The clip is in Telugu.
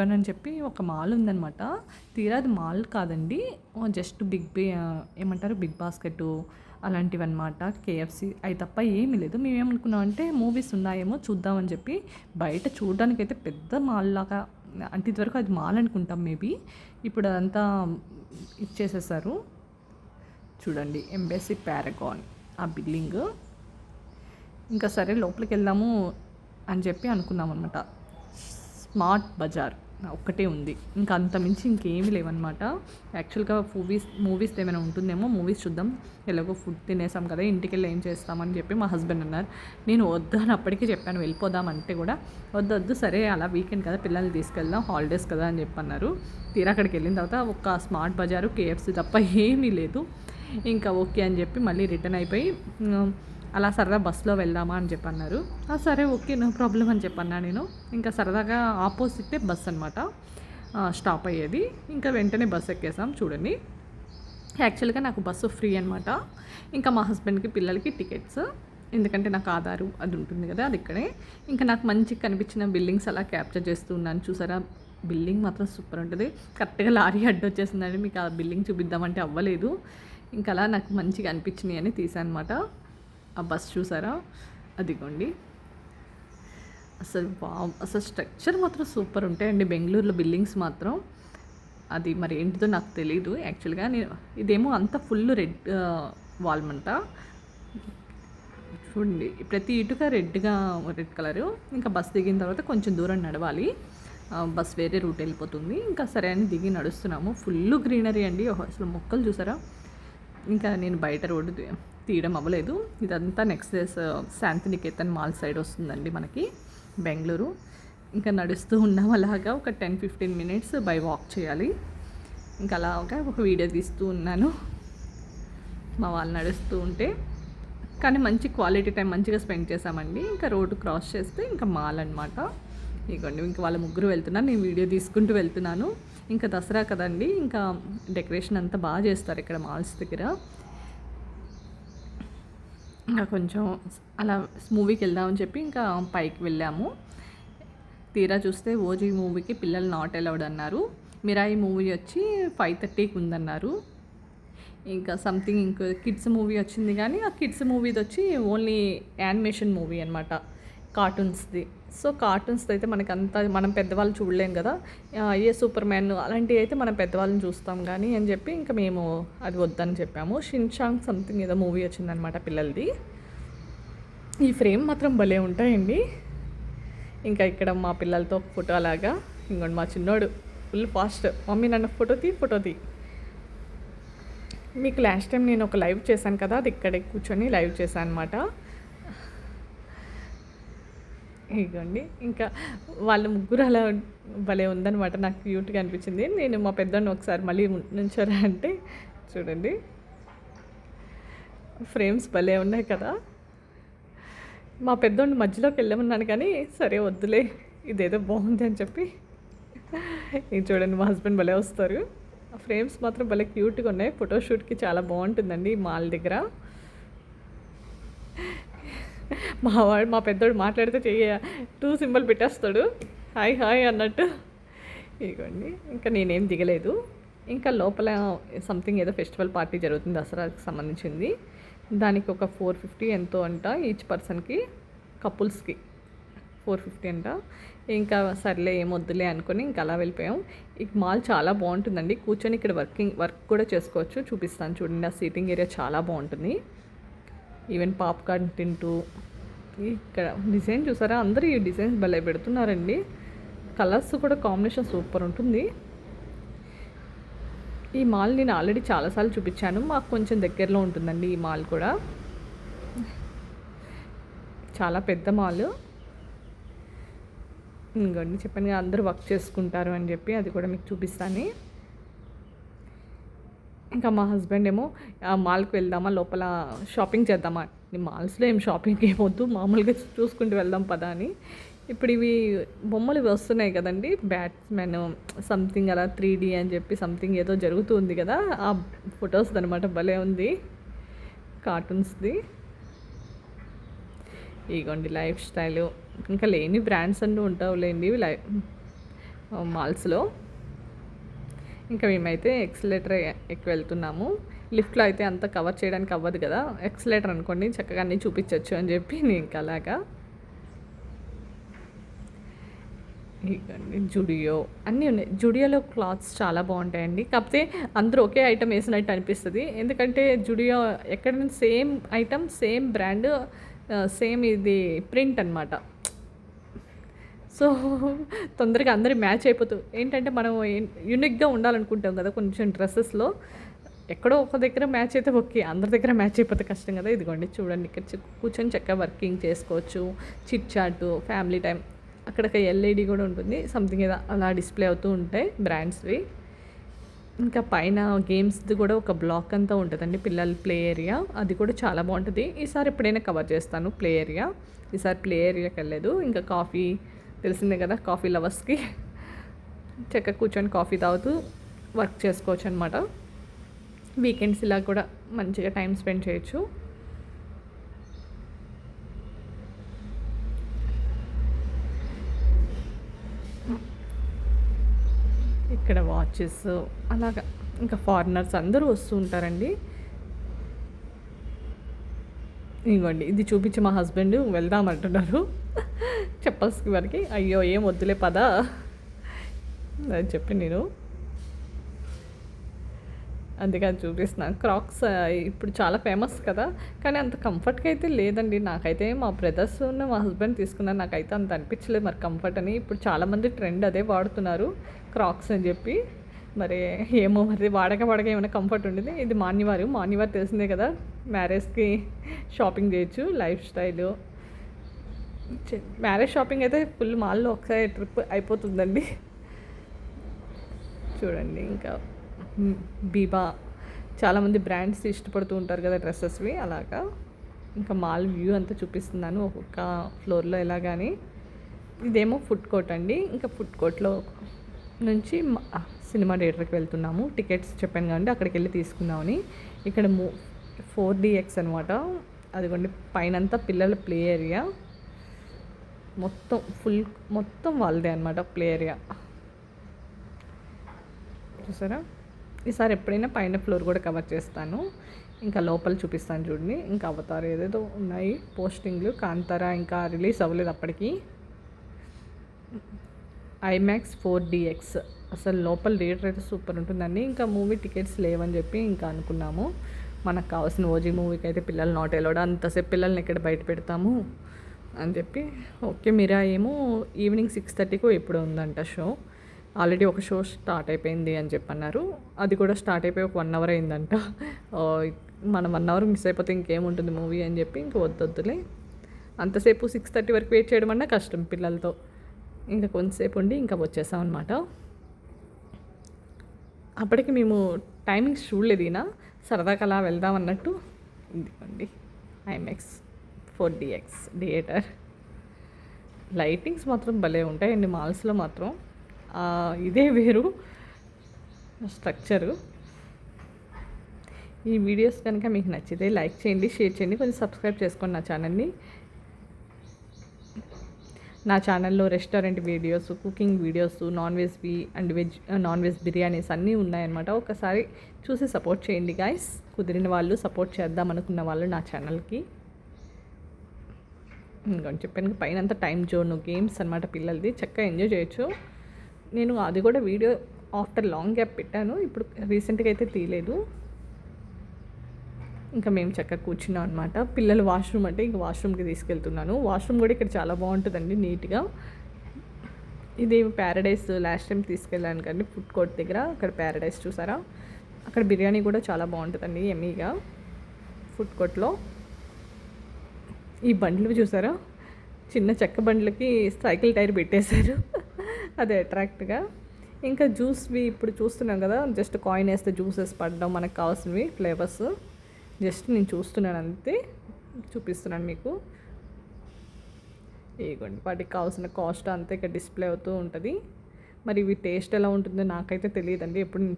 అని చెప్పి ఒక మాల్ ఉందనమాట తీరా అది మాల్ కాదండి. జస్ట్ బిగ్ బి ఏమంటారు? బిగ్ బాస్కెట్ అలాంటివి అనమాట కేఎఫ్సి అవి తప్ప ఏమీ లేదు. మేమేమనుకున్నాం అంటే మూవీస్ ఉన్నాయేమో చూద్దామని చెప్పి బయట చూడడానికైతే పెద్ద మాల్ లాగా అంటే ఇదివరకు అది మాల్ అనుకుంటాం మేబీ. ఇప్పుడు అదంతా ఇచ్చేసేసారు. చూడండి ఎంబెసీ పారగాన్ ఆ బిల్డింగ్ ఇంకా సరే లోపలికి వెళ్దాము అని చెప్పి అనుకున్నాం అనమాట స్మార్ట్ బజార్. ఒక్కటే ఉంది. ఇంకా అంత మించి ఇంకేమీ లేవన్నమాట. యాక్చువల్గా మూవీస్ మూవీస్ ఏమైనా ఉంటుందేమో మూవీస్ చూద్దాం. ఎలాగో ఫుడ్ తినేసాం కదా ఇంటికి వెళ్ళి ఏం చేస్తామని చెప్పి మా హస్బెండ్ అన్నారు. నేను వద్దు అని అప్పటికే చెప్పాను వెళ్ళిపోదాం అంటే కూడా. వద్దు వద్దు సరే అలా వీకెండ్ కదా పిల్లల్ని తీసుకెళ్దాం హాలిడేస్ కదా అని చెప్పి అన్నారు తీరా అక్కడికి వెళ్ళిన తర్వాత ఒక స్మార్ట్ బజారు కేఎఫ్సీ తప్ప ఏమీ లేదు. ఇంకా ఓకే అని చెప్పి మళ్ళీ రిటర్న్ అయిపోయి అలా సరదా బస్సులో వెళ్దామా అని చెప్పి అన్నారు సరే ఓకే నో ప్రాబ్లం అని చెప్పన్నా నేను. ఇంకా సరదాగా ఆపోజిటే బస్ అనమాట స్టాప్ అయ్యేది. ఇంకా వెంటనే బస్ ఎక్కేసాం చూడండి. యాక్చువల్గా నాకు బస్సు ఫ్రీ అనమాట ఇంకా మా హస్బెండ్కి పిల్లలకి టికెట్స్. ఎందుకంటే నాకు ఆధారు అది ఉంటుంది కదా అది ఇక్కడే. ఇంకా నాకు మంచి కనిపించిన బిల్డింగ్స్ అలా క్యాప్చర్ చేస్తూ ఉన్నాను. చూసారా? బిల్డింగ్ మాత్రం సూపర్ ఉంటుంది. కరెక్ట్గా లారీ అడ్డు వచ్చేసిందండి. మీకు ఆ బిల్డింగ్ చూపిద్దామంటే అవ్వలేదు. ఇంకా అలా నాకు మంచిగా అనిపించినాయి అని తీసాను అనమాట ఆ బస్ చూసారా? అదిగోండి. అసలు బా అసలు స్ట్రక్చర్ మాత్రం సూపర్ ఉంటాయండి. బెంగళూరులో బిల్డింగ్స్ మాత్రం. అది మరి ఏంటిదో నాకు తెలియదు యాక్చువల్గా నేను ఇదేమో అంత ఫుల్ రెడ్ వాల్మంట చూడండి ప్రతి ఇటుక రెడ్గా రెడ్ కలరు. ఇంకా బస్ దిగిన తర్వాత కొంచెం దూరం నడవాలి. బస్ వేరే రూట్ వెళ్ళిపోతుంది. ఇంకా సరే అని దిగి నడుస్తున్నాము. ఫుల్ గ్రీనరీ అండి. అసలు మొక్కలు చూసారా? ఇంకా నేను బయట రోడ్డు తీయడం అవ్వలేదు. ఇదంతా next days uh, Shantiniketan mall side వస్తుందండి మనకి బెంగళూరు. ఇంకా నడుస్తూ ఉన్నాం అలాగా ఒక ten fifteen minutes by walk చేయాలి. ఇంకా అలాగా ఒక వీడియో తీస్తూ ఉన్నాను. మా వాళ్ళు నడుస్తూ ఉంటే. కానీ మంచి క్వాలిటీ టైం మంచిగా స్పెండ్ చేసామండి ఇంకా రోడ్డు క్రాస్ చేస్తే ఇంకా మాల్ అనమాట ఇగోండి ఇంకా వాళ్ళ ముగ్గురు వెళ్తున్నారు నేను వీడియో తీసుకుంటూ వెళ్తున్నాను. ఇంకా దసరా కదండి ఇంకా డెకరేషన్ అంతా బాగా చేస్తారు ఇక్కడ మాల్స్ దగ్గర. ఇంకా కొంచెం అలా మూవీకి వెళ్దామని చెప్పి ఇంకా పైకి వెళ్ళాము. తీరా చూస్తే ఓజీ మూవీకి పిల్లలు నాట్ అలౌడ్ అన్నారు. మిరాయి మూవీ వచ్చి ఫైవ్ థర్టీకి ఉందన్నారు. ఇంకా సంథింగ్ ఇంకో కిడ్స్ మూవీ వచ్చింది కానీ ఆ కిడ్స్ మూవీది వచ్చి ఓన్లీ యానిమేషన్ మూవీ అనమాట కార్టూన్స్ది. సో కార్టూన్స్ అయితే మనకి అంత మనం పెద్దవాళ్ళు చూడలేం కదా. ఏ సూపర్ మ్యాన్ అలాంటివి అయితే మనం పెద్దవాళ్ళని చూస్తాం కానీ అని చెప్పి ఇంకా మేము అది వద్దని చెప్పాము. షిన్షాంగ్ సంథింగ్ ఏదో మూవీ వచ్చిందనమాట పిల్లలది. ఈ ఫ్రేమ్ మాత్రం భలే ఉంటాయండి. ఇంకా ఇక్కడ మా పిల్లలతో ఫోటో అలాగా. ఇంకోటి మా చిన్నోడు ఫుల్ ఫాస్ట్. మమ్మీ నన్ను ఫోటో తీ ఫోటో తీ. మీకు లాస్ట్ టైం నేను ఒక లైవ్ చేశాను కదా అది ఇక్కడే కూర్చొని లైవ్ చేశాను అనమాట ఇగోండి. ఇంకా వాళ్ళ ముగ్గురు అలా భలే ఉందనమాట నాకు క్యూట్గా అనిపించింది. నేను మా పెద్దోడిని ఒకసారి మళ్ళీ నుంచోరా అంటే చూడండి. ఫ్రేమ్స్ భలే ఉన్నాయి కదా. మా పెద్దోడిని మధ్యలోకి వెళ్ళమన్నాను కానీ సరే వద్దులే ఇదేదో బాగుంది అని చెప్పి. ఇది చూడండి మా హస్బెండ్ భలే వస్తారు. ఆ ఫ్రేమ్స్ మాత్రం భలే క్యూట్గా ఉన్నాయి. ఫోటోషూట్కి చాలా బాగుంటుందండి మాల్ దగ్గర. మా వాడు మా పెద్దోడు మాట్లాడితే చెయ్య. టూ సింబల్ పెట్టేస్తాడు. హాయ్ హాయ్ అన్నట్టు. ఇదిగోండి. ఇంకా నేనేం దిగలేదు. ఇంకా లోపల సంథింగ్ ఏదో ఫెస్టివల్ పార్టీ జరుగుతుంది దసరాకి సంబంధించింది. దానికి ఒక ఫోర్ ఫిఫ్టీ ఎంతో అంట ఈచ్ పర్సన్కి కపుల్స్కి ఫోర్ ఫిఫ్టీ అంట. ఇంకా సర్లే ఏమొద్దులే అనుకొని ఇంకా అలా వెళ్ళిపోయాం. ఈ మాల్ చాలా బాగుంటుందండి. కూర్చొని ఇక్కడ వర్కింగ్ వర్క్ కూడా చేసుకోవచ్చు. చూపిస్తాను చూడండి. ఆ సీటింగ్ ఏరియా చాలా బాగుంటుంది. ఈవెన్ పాప్కార్న్ తింటూ ఇక్కడ డిజైన్ చూసారా? అందరూ ఈ డిజైన్స్ భలే పెడుతున్నారండి. కలర్స్ కూడా కాంబినేషన్ సూపర్ ఉంటుంది. ఈ మాల్ నేను ఆల్రెడీ చాలాసార్లు చూపించాను. మాకు కొంచెం దగ్గరలో ఉంటుందండి ఈ మాల్ కూడా. చాలా పెద్ద మాల్ ఇంకోండి చెప్పండి అందరూ వర్క్ చేసుకుంటారు అని చెప్పి అది కూడా మీకు చూపిస్తాను. ఇంకా మా హస్బెండ్ ఏమో మాల్కి వెళ్దామా లోపల షాపింగ్ చేద్దామా మాల్స్లో ఏం షాపింగ్ ఏమొద్దు మామూలుగా చూసుకుంటూ వెళ్దాం పదా అని. ఇప్పుడు ఇవి బొమ్మలు వస్తున్నాయి కదండి బ్యాట్స్మెన్ సంథింగ్ అలా త్రీ డీ అని చెప్పి సంథింగ్ ఏదో జరుగుతుంది కదా ఆ ఫొటోస్ అనమాట భలే ఉంది కార్టూన్స్ది. ఇగోండి లైఫ్ స్టైల్ ఇంకా లేని బ్రాండ్స్ అన్నీ ఉంటావులేండి లై మాల్స్లో. ఇంకా మేమైతే ఎక్సలేటర్ ఎక్కి వెళ్తున్నాము. లిఫ్ట్లో అయితే అంత కవర్ చేయడానికి అవ్వదు కదా. ఎక్సలేటర్ అనుకోండి చక్కగా అన్నీ చూపించవచ్చు అని చెప్పి నేను ఇంకా అలాగా జుడియో. అన్నీ ఉన్నాయి. జుడియోలో క్లాత్స్ చాలా బాగుంటాయండి. కాకపోతే అందరూ ఒకే ఐటమ్ వేసినట్టు అనిపిస్తుంది. ఎందుకంటే జుడియో ఎక్కడ same item same brand same ఇది ప్రింట్ అనమాట సో తొందరగా అందరి మ్యాచ్ అయిపోతూ ఏంటంటే మనం యూనిక్గా ఉండాలనుకుంటాం కదా కొంచెం డ్రెస్సెస్లో. ఎక్కడో ఒక దగ్గర మ్యాచ్ అయితే ఓకే అందరి దగ్గర మ్యాచ్ అయిపోతే కష్టం కదా. ఇదిగోండి చూడండి ఇక్కడ కూర్చొని చక్కగా వర్కింగ్ చేసుకోవచ్చు చిట్ చాట్ ఫ్యామిలీ టైం. అక్కడ ఒక ఎల్ఈడి కూడా ఉంటుంది. సంథింగ్ ఏదో అలా డిస్ప్లే అవుతూ ఉంటాయి బ్రాండ్స్వి. ఇంకా పైన గేమ్స్ది కూడా ఒక బ్లాక్ అంతా ఉంటుందండి పిల్లల ప్లే ఏరియా. అది కూడా చాలా బాగుంటుంది. ఈసారి ఎప్పుడైనా కవర్ చేస్తాను ప్లే ఏరియా. ఈసారి ప్లే ఏరియాకి వెళ్ళలేదు. ఇంకా కాఫీ తెలిసిందే కదా కాఫీ లవర్స్కి. చక్కగా కూర్చొని కాఫీ తాగుతూ వర్క్ చేసుకోవచ్చు అనమాట వీకెండ్స్ ఇలా కూడా మంచిగా టైం స్పెండ్ చేయొచ్చు. ఇక్కడ వాచెస్ అలాగా ఇంకా ఫారినర్స్ అందరూ వస్తూ ఉంటారండి. ఇవ్వండి ఇది చూపించి మా హస్బెండ్ వెళ్దామంటున్నారు చెప్పాల్సి వారికి అయ్యో ఏం వద్దులే పదా. అని చెప్పి నేను అందుకని చూపిస్తున్నాను క్రాక్స్ ఇప్పుడు చాలా ఫేమస్ కదా. కానీ అంత కంఫర్ట్గా అయితే లేదండి. నాకైతే మా బ్రదర్స్ ఉన్న మా హస్బెండ్ తీసుకున్నారు నాకైతే అంత అనిపించలేదు మరి కంఫర్ట్ అని. ఇప్పుడు చాలామంది ట్రెండ్ అదే వాడుతున్నారు క్రాక్స్ అని చెప్పి. మరి ఏమో మరి వాడక వాడక ఏమైనా కంఫర్ట్ ఉండేది? ఇది మాన్యవారు. మాన్యవారు తెలిసిందే కదా మ్యారేజ్కి షాపింగ్ చేయొచ్చు లైఫ్ స్టైల్ మ్యారేజ్ షాపింగ్ అయితే ఫుల్ మాల్లో ఒకసారి ట్రిప్ అయిపోతుందండి. చూడండి ఇంకా బీబా. చాలామంది బ్రాండ్స్ ఇష్టపడుతూ ఉంటారు కదా డ్రెస్సెస్వి అలాగా. ఇంకా మాల్ వ్యూ అంతా చూపిస్తున్నాను ఒక్కొక్క ఫ్లోర్లో ఎలా కానీ ఇదేమో ఫుడ్ కోర్ట్ అండి. ఇంకా ఫుడ్ కోర్ట్లో నుంచి సినిమా థియేటర్కి వెళ్తున్నాము. టికెట్స్ చెప్పాను కాబట్టి అక్కడికి వెళ్ళి తీసుకుందామని. ఇక్కడ మూ ఫోర్ డిఎక్స్ అనమాట అదిగోండి పైనంతా పిల్లల ప్లే ఏరియా మొత్తం ఫుల్ మొత్తం వాళ్ళదే అనమాట ప్లే ఏరియా. చూసారా? ఈసారి ఎప్పుడైనా పైన ఫ్లోర్ కూడా కవర్ చేస్తాను. ఇంకా లోపల చూపిస్తాను చూడండి. ఇంకా అవతారు ఏదేదో ఉన్నాయి. పోస్టింగ్లు. కాంతారా ఇంకా రిలీజ్ అవ్వలేదు అప్పటికి. IMAX four DX. అసలు లోపల థియేటర్ అయితే సూపర్ ఉంటుందండి. ఇంకా మూవీ టికెట్స్ లేవని చెప్పి ఇంకా అనుకున్నాము. మనకు కావాల్సిన ఓజీ మూవీకి అయితే పిల్లలు నాట్ ఎలోడ్ అంతసేపు పిల్లల్ని ఎక్కడ బయట పెడతాము? అని చెప్పి ఓకే మీరా ఏమో ఈవినింగ్ సిక్స్ థర్టీకి ఎప్పుడు ఉందంట షో. ఆల్రెడీ ఒక షో స్టార్ట్ అయిపోయింది అని చెప్పి అన్నారు అది కూడా స్టార్ట్ అయిపోయి ఒక వన్ అవర్ అయిందంట. మనం వన్ అవర్ మిస్ అయిపోతే ఇంకేముంటుంది మూవీ అని చెప్పి ఇంక వద్దొద్దులే. అంతసేపు సిక్స్ థర్టీ వరకు వెయిట్ చేయడం అన్నా కష్టం పిల్లలతో. ఇంకా కొంతసేపు ఉండి ఇంకా వచ్చేసాం అనమాట అప్పటికి మేము టైమింగ్స్ చూడలేదు ఈయన. సరదాగా అలా వెళ్దాం అన్నట్టు. ఇదిగోండి IMX four DX theatre. Lightings మాత్రం భలే ఉంటాయండి మాల్స్లో మాత్రం. ఇదే వేరు స్ట్రక్చరు. ఈ వీడియోస్ కనుక మీకు నచ్చితే లైక్ చేయండి షేర్ చేయండి కొంచెం సబ్స్క్రైబ్ చేసుకోండి నా ఛానల్ని. నా ఛానల్లో restaurant videos cooking videos non వెజ్వి and veg non veg biryanis అన్నీ ఉన్నాయన్నమాట. ఒకసారి చూసి సపోర్ట్ చేయండి గాయస్ కుదిరిన వాళ్ళు సపోర్ట్ చేద్దాం అనుకున్న వాళ్ళు నా ఛానల్కి. ఇంకా చెప్పాను పైన అంతా టైం జోన్ గేమ్స్ అనమాట పిల్లలది. చక్కగా ఎంజాయ్ చేయొచ్చు. నేను అది కూడా వీడియో ఆఫ్టర్ లాంగ్ గ్యాప్ పెట్టాను. ఇప్పుడు రీసెంట్గా అయితే తీయలేదు. ఇంకా మేము చక్కగా కూర్చున్నాం అనమాట పిల్లలు వాష్రూమ్ అంటే ఇంక వాష్రూమ్కి తీసుకెళ్తున్నాను. వాష్రూమ్ కూడా ఇక్కడ చాలా బాగుంటుందండి నీట్గా ఇది ప్యారడైస్ లాస్ట్ టైం తీసుకెళ్ళాను కానీ ఫుడ్ కోర్ట్ దగ్గర. అక్కడ ప్యారడైస్ చూసారా? అక్కడ బిర్యానీ కూడా చాలా బాగుంటుందండి ఎమ్మీగా ఫుడ్ కోర్ట్లో ఈ బండ్లు చూసారా? చిన్న చెక్క బండ్లకి సైకిల్ టైర్ పెట్టేశారు. అది అట్రాక్ట్గా. ఇంకా జ్యూస్వి ఇప్పుడు చూస్తున్నాం కదా జస్ట్ కాయిన్ వేస్తే జ్యూసెస్ పడడం మనకు కావాల్సినవి ఫ్లేవర్స్. జస్ట్ నేను చూస్తున్నాను అంతే. చూపిస్తున్నాను మీకు. ఇదిగోండి వాటికి కావాల్సిన కాస్ట్ అంతా ఇక్కడ డిస్ప్లే అవుతూ ఉంటుంది. మరి ఇవి టేస్ట్ ఎలా ఉంటుందో నాకైతే తెలియదండి. ఎప్పుడు